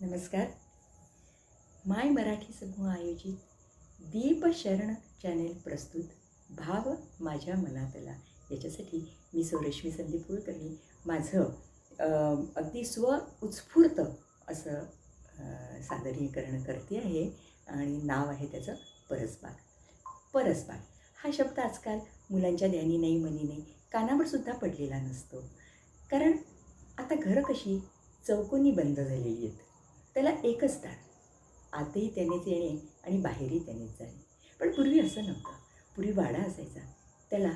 नमस्कार. माय मराठी समूह आयोजित दीप शरण चॅनेल प्रस्तुत भाव माझ्या मनातला. याच्यासाठी मी सौरश्मी संदीप कुलकर्णी माझं अगदी स्व उत्स्फूर्त असं सादरीकरण करते आहे आणि नाव आहे त्याचं परसबाग. परसबाग. हा शब्द आजकाल मुलांच्या ध्यानी नाही मनी नाही कानावर सुद्धा पडलेला नसतो. कारण आता घरं कशी चौकोनी बंद झालेली आहेत. त्याला एकच दार आतही त्यानेच येणे आणि बाहेरही त्यानेच जाणे. पण पूर्वी असं नव्हतं. पूर्वी वाडा असायचा. त्याला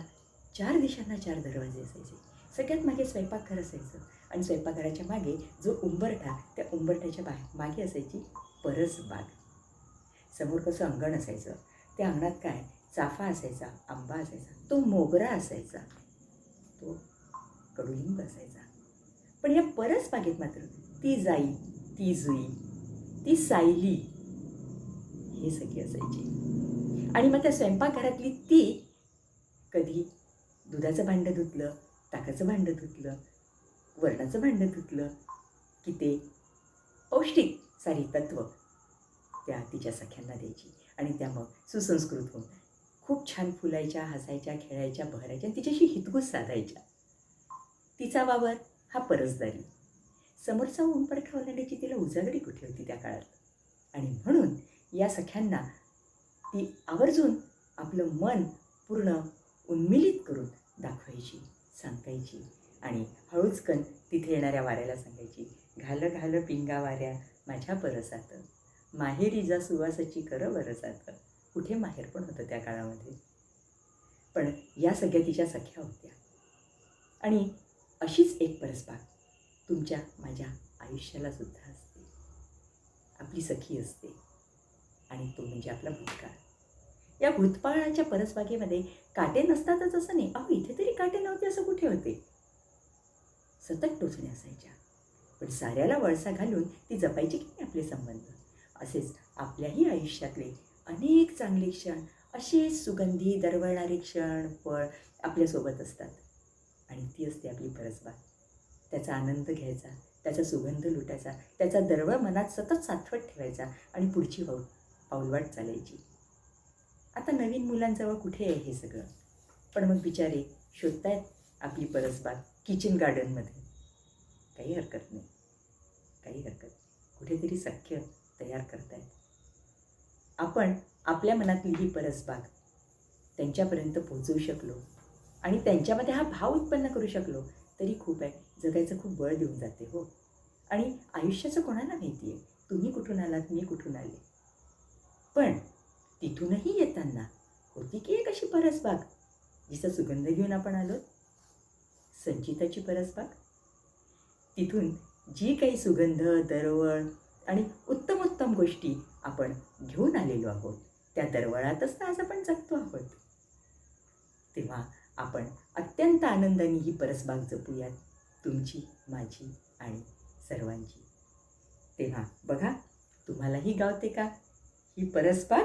चार दिशांना चार दरवाजे असायचे. सगळ्यात मागे स्वयंपाकघर असायचं. आणि स्वयंपाकघराच्या मागे जो उंबरठा त्या उंबरठ्याच्या बा मागे असायची परसबाग समोर कसं अंगण असायचं. त्या अंगणात काय? चाफा असायचा आंबा असायचा तो मोगरा असायचा तो कडुलिंब असायचा. पण या परसबागेत मात्र ती जाई ती जुई ती सायली हे सगळी असायची. आणि मग त्या स्वयंपाकघरातली ती कधी दुधाचं भांडं धुतलं ताकाचं भांडं धुतलं वरणाचं भांडं धुतलं की ते पौष्टिक सारी तत्व त्या तिच्या सख्यांना द्यायची. आणि त्या मग सुसंस्कृत होऊन खूप छान फुलायच्या हसायच्या खेळायच्या बहरायच्या आणि तिच्याशी हितगुज साधायच्या. तिचा वावर हा परसदारी. समोरचा उंबरठा ओलांडायची तिला उजागरी कुठे होती त्या काळात? आणि म्हणून या सख्यांना ती आवर्जून आपलं मन पूर्ण उन्मिलित करून दाखवायची सांगायची आणि हळूचकन तिथे येणाऱ्या वाऱ्याला सांगायची घाल घाल पिंगा वाऱ्या माझ्या परसात. माहेरी जा सुवासाची कर बरसात कुठे माहेर पण होतं त्या काळामध्ये. पण या सगळ्या तिच्या सख्या होत्या. आणि अशीच एक परसबाग. तुमच्या माझ्या आयुष्याला सुद्धा असते. आपली सखी असते. आणि तो म्हणजे आपला भूतकाळ. या भूतकाळाच्या परसबागेमध्ये काटे नसतातच असं नाही. अहो इथे तरी काटे नव्हते असं कुठे होते? सतत टोचणे असायच्या. पण साऱ्याला वळसा घालून ती जपायची की नाही आपले संबंध? असेच आपल्याही आयुष्यातले अनेक चांगले क्षण असे सुगंधी दरवळणारे क्षण पळ आपल्यासोबत असतात. आणि ती असते आपली परसबाग. त्याचा आनंद घ्यायचा त्याचा सुगंध लुटायचा त्याचा दरवळ मनात सतत साठवत ठेवायचा आणि पुढची पाऊल पाऊलवाट चालायची. आता नवीन मुलांजवळ कुठे आहे हे सगळं? पण मग बिचारे शोधतायत आपली परसबाग किचन गार्डनमध्ये काही हरकत नाही. काही हरकत नाही. कुठेतरी सख्य तयार करतायत. आपण आपल्या मनातली ही परसबाग त्यांच्यापर्यंत पोहोचवू शकलो आणि त्यांच्यामध्ये हा भाव उत्पन्न करू शकलो तरी खूप आहे. जगायचं खूप बळ देऊन जाते हो. आणि आयुष्याचं कोणाला माहिती आहे? तुम्ही कुठून आलात? मी कुठून आले? पण तिथूनही येताना होती की एक अशी परसबाग जिचा सुगंध घेऊन आपण आलो? संचिताची परसबाग? तिथून जी काही सुगंध दरवळ आणि उत्तम उत्तम गोष्टी आपण घेऊन आलेलो आहोत त्या दरवळातच तर आज आपण जगतो आहोत. तेव्हा आपण अत्यंत आनंदाने ही परसबाग जपूयात तुमची माझी आणि सर्वांची. तेव्हा बघा तुम्हालाही गावते का? ही परसबाग